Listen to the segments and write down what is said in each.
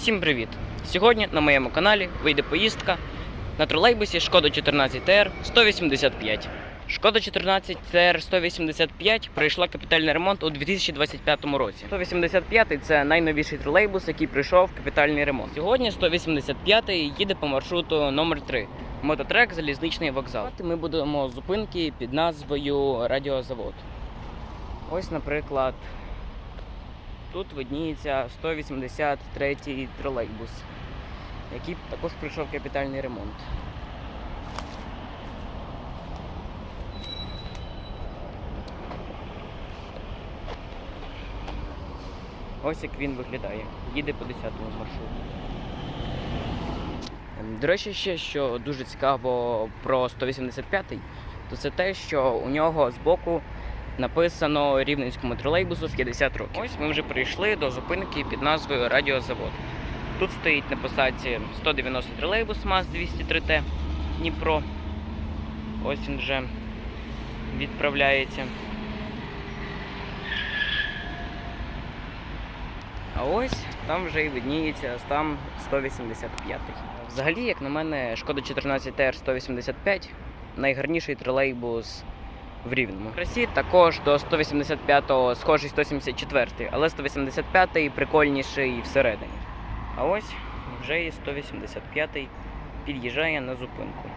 Всім привіт! Сьогодні на моєму каналі вийде поїздка на тролейбусі Шкода 14 ТР 185. Шкода 14 ТР 185 пройшла капітальний ремонт у 2025 році. 185 це найновіший тролейбус, який пройшов капітальний ремонт. Сьогодні 185 їде по маршруту номер 3 Мототрек Залізничний вокзал. Ми будемо зупинки під назвою Радіозавод. Ось, наприклад, Тут видніється 183-й тролейбус, який також пройшов капітальний ремонт. Ось як він виглядає. Їде по 10-му маршруту. Ем, До речі, ще що дуже цікаво про 185-й, то це те, що у нього збоку написано рівненському тролейбусу 50 років. Ось ми вже прийшли до зупинки під назвою Радіозавод. Тут стоїть на посадці 190 тролейбус МАЗ 203Т Дніпро. Ось він вже відправляється. А ось там вже і видніється там 185. Взагалі, як на мене, шкода 14 ТР 185 найгарніший тролейбус в Рівному. В Красі також до 185-го схожий 174-й, але 185-й прикольніший всередині. А ось вже і 185-й під'їжджає на зупинку.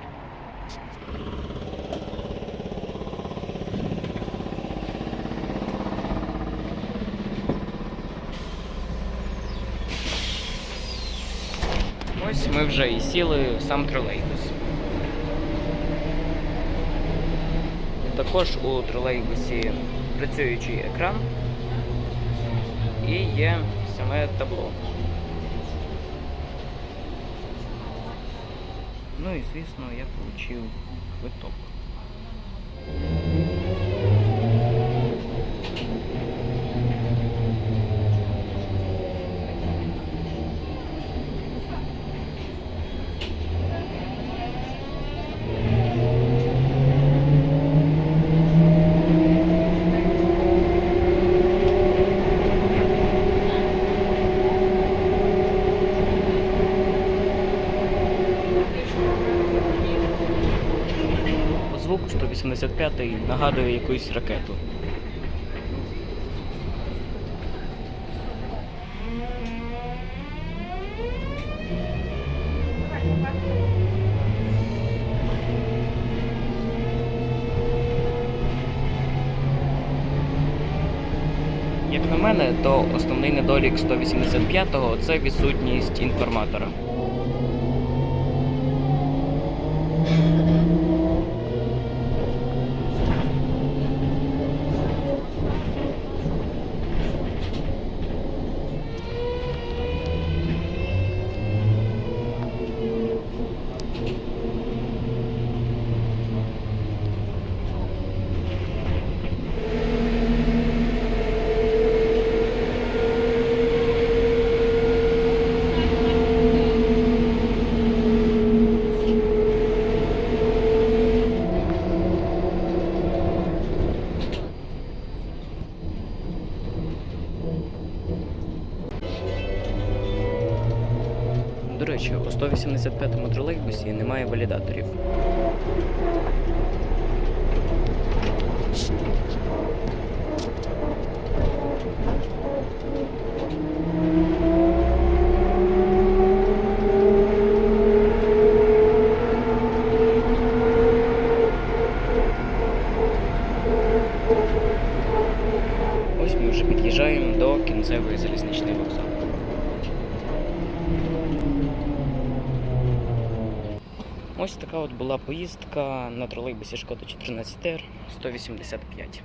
Ось ми вже і сіли в сам тролейбус. Також у тролейбусі працюючий екран і є саме табло. Ну і звісно я отримав квиток. По звуку 185 нагадує якусь ракету. Як на мене, то основний недолік 185-го це відсутність інформатора. До речі, у 185-му тролейбусі немає валідаторів. Ось ми вже під'їжджаємо до кінцевої залізничної вокзалу. Ось така от була поїздка на тролейбусі Шкода 14 р 185.